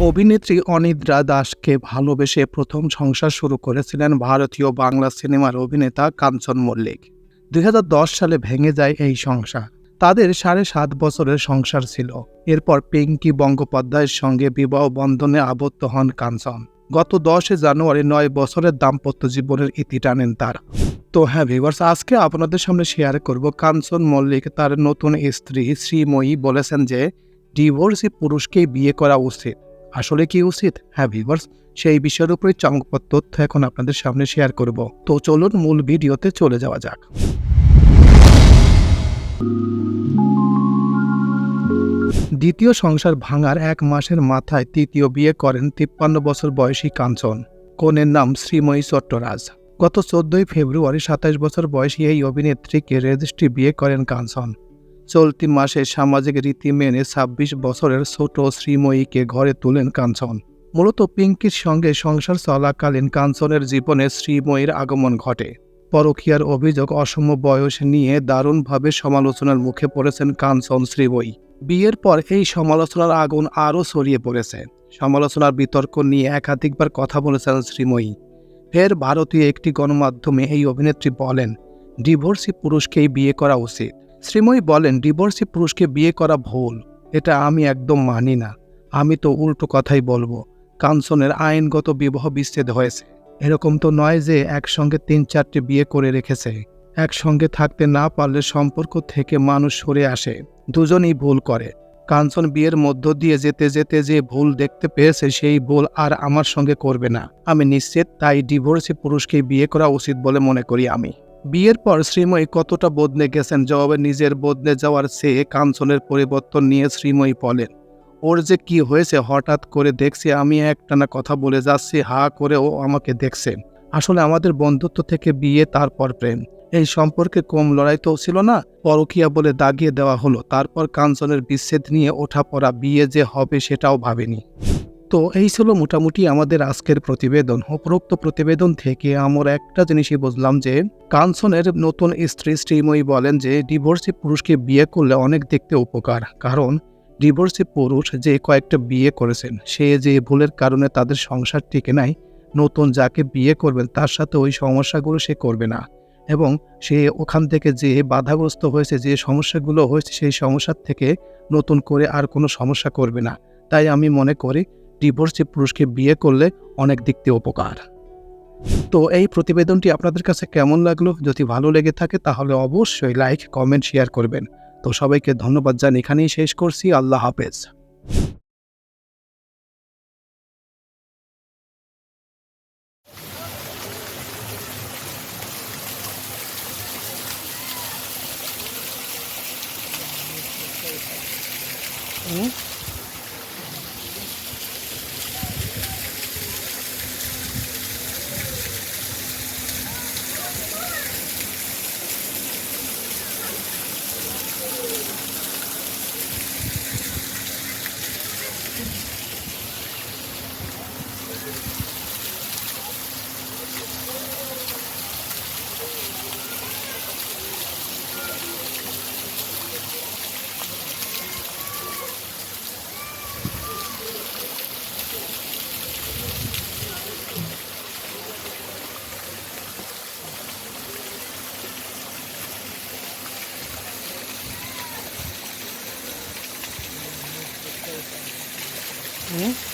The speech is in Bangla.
অভিনেত্রী অনিদ্রা দাসকে ভালোবেসে প্রথম সংসার শুরু করেছিলেন ভারতীয় বাংলা সিনেমার অভিনেতা কাঞ্চন মল্লিক। দুই হাজার দশ সালে ভেঙে যায় এই সংসার। তাদের সাড়ে সাত বছরের সংসার ছিল। এরপর পিঙ্কি বঙ্গোপাধ্যায়ের সঙ্গে বিবাহ বন্ধনে আবদ্ধ হন কাঞ্চন। গত দশে জানুয়ারি নয় বছরের দাম্পত্য জীবনের ইতি টানেন তারা। তো হ্যাঁ ভিভার্স আজকে আপনাদের সামনে শেয়ার করব কাঞ্চন মল্লিক তার নতুন স্ত্রী শ্রীময়ী বলেছেন যে, ডিভোর্সি পুরুষকেই বিয়ে করা উচিত। আসলে কি উচিত? হ্যাঁ ভিভার্স সেই বিষয়ের উপরে চমকপ্রদ তথ্য এখন আপনাদের সামনে শেয়ার করব। তো চলুন মূল ভিডিওতে চলে যাওয়া যাক। দ্বিতীয় সংসার ভাঙার এক মাসের মাথায় তৃতীয় বিয়ে করেন তিপ্পান্ন বছর বয়সী কাঞ্চন। কনের নাম শ্রীময়ী চট্টরাজ। গত চোদ্দই ফেব্রুয়ারি সাতাশ বছর বয়সী এই অভিনেত্রীকে রেজিস্ট্রি বিয়ে করেন কাঞ্চন। চলতি মাসে সামাজিক রীতি মেনে ছাব্বিশ বছরের ছোট শ্রীময়ীকে ঘরে তোলেন কাঞ্চন। মূলত পিঙ্কির সঙ্গে সংসার চলাকালীন কাঞ্চনের জীবনে শ্রীময়ীর আগমন ঘটে। পরকীয়ার অভিযোগ অসম বয়স নিয়ে দারুণভাবে সমালোচনার মুখে পড়েছেন কাঞ্চন শ্রীময়ী। বিয়ের পর এই সমালোচনার আগুন আরও ছড়িয়ে পড়েছে। সমালোচনার বিতর্ক নিয়ে একাধিকবার কথা বলেছেন শ্রীময়ী। ফের ভারতীয় একটি গণমাধ্যমে এই অভিনেত্রী বলেন, ডিভোর্সি পুরুষকেই বিয়ে করা উচিত। শ্রীময়ী বলেন, ডিভোর্সি পুরুষকে বিয়ে করা ভুল। এটা আমি একদম মানি না। আমি তো উল্টো কথাই বলব। কাঞ্চনের আইনগত বিবাহ বিচ্ছেদ হয়েছে। এরকম তো নয় যে একসঙ্গে তিন চারটে বিয়ে করে রেখেছে। একসঙ্গে থাকতে না পারলে সম্পর্ক থেকে মানুষ সরে আসে। দুজনই ভুল করে। কাঞ্চন বিয়ের মধ্য দিয়ে যেতে যেতে যে ভুল দেখতে পেয়েছে, সেই ভুল আর আমার সঙ্গে করবে না। আমি নিশ্চিত তাই ডিভোর্সি পুরুষকে বিয়ে করা উচিত বলে মনে করি আমি। বিয়ের পর শ্রীময়ী কতটা বদলে গেছেন জবাবে নিজের বদলে যাওয়ার চেয়ে কাঞ্চনের পরিবর্তন নিয়ে শ্রীময়ী বলেন, ওর যে কি হয়েছে হঠাৎ করে দেখছি, আমি একটানা কথা বলে যাচ্ছি, হা করে ও আমাকে দেখছে। আসলে আমাদের বন্ধুত্ব থেকে বিয়ে, তারপর প্রেম। এই সম্পর্কে কম লড়াই তো ছিল না, পরকিয়া বলে দাগিয়ে দেওয়া হলো। তারপর কাঞ্চনের বিচ্ছেদ নিয়ে ওঠা পড়া বিয়ে যে হবে সেটাও ভাবেনি। তো এই ছিল মোটামুটি আমাদের আজকের প্রতিবেদন। উপরোক্ত প্রতিবেদন থেকে আমরা একটা জিনিসই বুঝলাম যে, কাঞ্চনের নতুন স্ত্রী শ্রীময়ী বলেন যে, ডিভোর্সি পুরুষকে বিয়ে করলে অনেক দেখতে উপকার। কারণ, ডিভোর্সি পুরুষ যে কয়েকটা বিয়ে করেছেন, সে যে ভুলের কারণে তাদের সংসার টিকে নাই, নতুন যাকে বিয়ে করবেন, তার সাথে ওই সমস্যাগুলো সে করবে না। এবং সে ওখান থেকে যে বাধাগ্রস্ত হয়েছে, যে সমস্যাগুলো হয়েছে, সেই সমস্যার থেকে নতুন করে আর কোনো সমস্যা করবে না। তাই আমি মনে করি ডিভোর্সি পুরুষকে বিয়ে করলে অনেক দিক দিয়ে উপকার। তো এই প্রতিবেদনটি আপনাদের কাছে কেমন লাগল? যদি ভালো লেগে থাকে তাহলে অবশ্যই লাইক কমেন্ট শেয়ার করবেন। তো সবাইকে ধন্যবাদ জান এখানেই শেষ করছি। আল্লাহ হাফেজ। হুম? Okay.